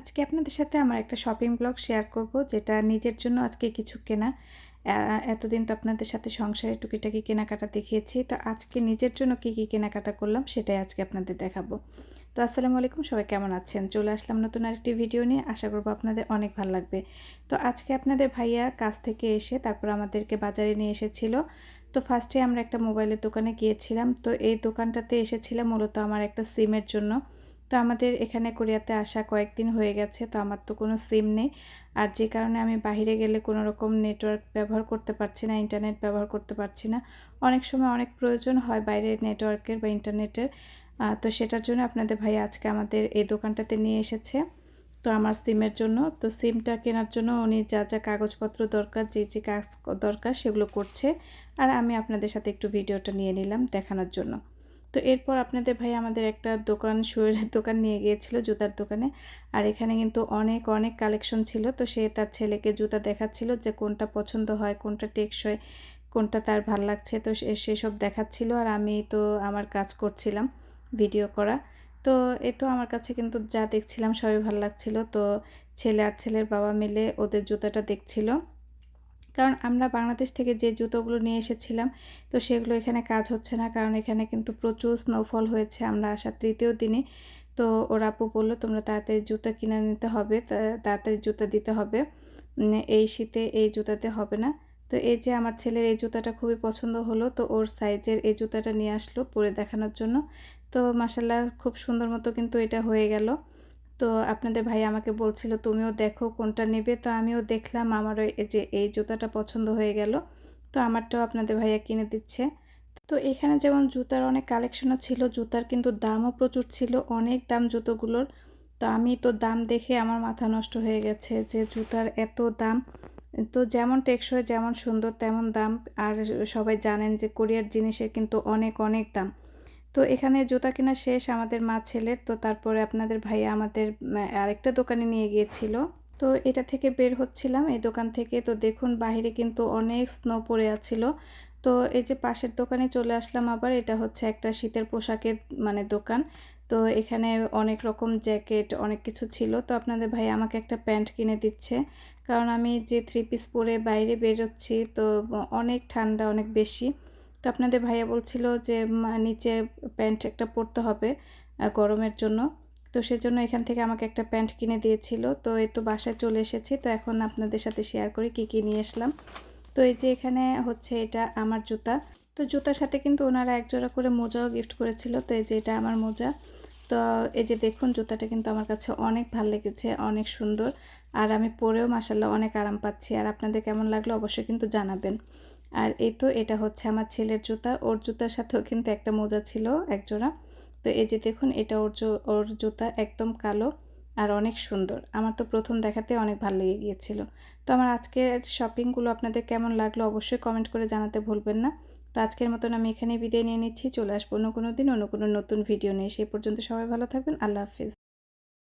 আজকে আপনাদের সাথে আমার একটা শপিং ব্লগ শেয়ার করব, যেটা নিজের জন্য আজকে কিছু কেনা। এতদিন তো আপনাদের সাথে সংসারে টুকিটাকি কেনাকাটা দেখিয়েছি, তো আজকে নিজের জন্য কী কী কেনাকাটা করলাম সেটাই আজকে আপনাদের দেখাবো। তো আসসালামু আলাইকুম, সবাই কেমন আছেন? চলে আসলাম নতুন আরেকটি ভিডিও নিয়ে, আশা করব আপনাদের অনেক ভালো লাগবে। তো আজকে আপনাদের ভাইয়া কাজ থেকে এসে তারপর আমাদেরকে বাজারে নিয়ে এসেছিল। তো ফার্স্টে আমরা একটা মোবাইলের দোকানে গিয়েছিলাম, তো এই দোকানটাতে এসেছিলাম মূলত আমার একটা সিমের জন্য। তো আমাদের এখানে কোরিয়াতে আসা কয়েকদিন হয়ে গেছে, তো আমার তো কোনো সিম নেই। আর যে কারণে আমি বাইরে গেলে কোনো রকম নেটওয়ার্ক ব্যবহার করতে পারছি না, ইন্টারনেট ব্যবহার করতে পারছি না। অনেক সময় অনেক প্রয়োজন হয় বাইরের নেটওয়ার্কের বা ইন্টারনেটের। তো সেটার জন্য আপনাদের ভাই আজকে আমাদের এই দোকানটাতে নিয়ে এসেছে। তো আমার সিমের জন্য, তো সিমটা কেনার জন্য উনি যা যা কাগজপত্র দরকার, যে যে কাজ দরকার সেগুলো করছে। আর আমি আপনাদের সাথে একটু ভিডিওটা নিয়ে নিলাম দেখানোর জন্য। তো এরপর আপনাদের ভাই আমাদের একটা দোকান, শুয়ের দোকান নিয়ে গিয়েছিল, জুতার দোকানে। আর এখানে কিন্তু অনেক অনেক কালেকশন ছিল। তো সে তার ছেলেকে জুতা দেখাচ্ছিল যে কোনটা পছন্দ হয়, কোনটা টেকসই, কোনটা তার ভালো লাগছে। তো সে- সেসব দেখাচ্ছিল আর আমি তো আমার কাজ করছিলাম ভিডিও করা। তো এ তো আমার কাছে কিন্তু যা দেখছিলাম সবই ভালো লাগছিল। তো ছেলে আর ছেলের বাবা মিলে ওদের জুতাটা দেখছিল। কারণ আমরা বাংলাদেশ থেকে যে জুতোগুলো নিয়ে এসেছিলাম, তো সেগুলো এখানে কাজ হচ্ছে না। কারণ এখানে কিন্তু প্রচুর স্নোফল হয়েছে আমরা আসার তৃতীয় দিনে। তো ওর আপু বলল, তোমরা তাড়াতাড়ি জুতো কিনে নিতে হবে তাড়াতাড়ি জুতো দিতে হবে। এই শীতে এই জুতাতে হবে না। তো এই যে আমার ছেলের এই জুতাটা খুবই পছন্দ হলো, তো ওর সাইজের এই জুতাটা নিয়ে আসলো পরে দেখানোর জন্য। তো মাসাল্লাহ খুব সুন্দর মতো কিন্তু এটা হয়ে গেল। তো আপনাদের ভাই আমাকে বলছিল, তুমিও দেখো কোনটা নেবে। তো আমিও দেখলাম আমারও যে, এই জুতাটা পছন্দ হয়ে গেল। তো আমারটাও আপনাদের ভাইয়া কিনে দিচ্ছে। তো এখানে যেমন জুতার অনেক কালেকশনও ছিল, জুতার কিন্তু দামও প্রচুর ছিল, অনেক দাম জুতোগুলোর। তো আমি তো দাম দেখে আমার মাথা নষ্ট হয়ে গেছে যে জুতার এত দাম। তো যেমন টেকসই, যেমন সুন্দর, তেমন দাম। আর সবাই জানেন যে কোরিয়ার জিনিসের কিন্তু অনেক অনেক দাম। তো এখানে জুতা কেনা শেষ আমাদের মা ছেলের, তো তারপরে আপনাদের ভাইয়া আমাদের আরেকটা দোকানে নিয়ে গিয়েছিল। তো এটা থেকে বের হচ্ছিলাম এই দোকান থেকে। তো দেখুন বাইরে কিন্তু অনেক স্নো পড়ে আছিল। তো এই যে পাশের দোকানে চলে আসলাম আবার, এটা হচ্ছে একটা শীতের পোশাকের মানে দোকান। তো এখানে অনেক রকম জ্যাকেট, অনেক কিছু ছিল। তো আপনাদের ভাই আমাকে একটা প্যান্ট কিনে দিচ্ছে। কারণ আমি যে থ্রি পিস পরে বাইরে বেরোচ্ছি, তো অনেক ঠান্ডা, অনেক বেশি। তো আপনাদের ভাইয়া বলছিল যে নিচে প্যান্ট একটা পরতে হবে গরমের জন্য। তো সেজন্য এখান থেকে আমাকে একটা প্যান্ট কিনে দিয়েছিল। তো এই তো বাসায় চলে এসেছি। তো এখন আপনাদের সাথে শেয়ার করি কী কী নিয়ে আসলাম। তো এই যে এখানে হচ্ছে এটা আমার জুতা। তো জুতার সাথে কিন্তু ওনারা এক জোড়া করে মোজাও গিফট করেছিল। তো এই যে এটা আমার মোজা। তো এই যে দেখুন, জুতাটা কিন্তু আমার কাছে অনেক ভালো লেগেছে, অনেক সুন্দর। আর আমি পরেও মাসাল্লাহ অনেক আরাম পাচ্ছি। আর আপনাদের কেমন লাগল অবশ্যই কিন্তু জানাবেন। আর এই তো এটা হচ্ছে আমার ছেলের জুতা। ওর জুতার সাথেও কিন্তু একটা মোজা ছিল, এক জোড়া। তো এই যে দেখুন, এটা ওর ওর জুতা একদম কালো আর অনেক সুন্দর। আমার তো প্রথম দেখাতে অনেক ভালো লেগে গিয়েছিল তো আমার আজকের শপিংগুলো আপনাদের কেমন লাগল অবশ্যই কমেন্ট করে জানাতে ভুলবেন না। তো আজকের মতন আমি এখানেই বিদায় নিয়ে নিচ্ছি। চলে আসব অন্য কোনো দিন, অন্য কোনো নতুন ভিডিও নিয়ে। সেই পর্যন্ত সবাই ভালো থাকবেন। আল্লাহ হাফিজ।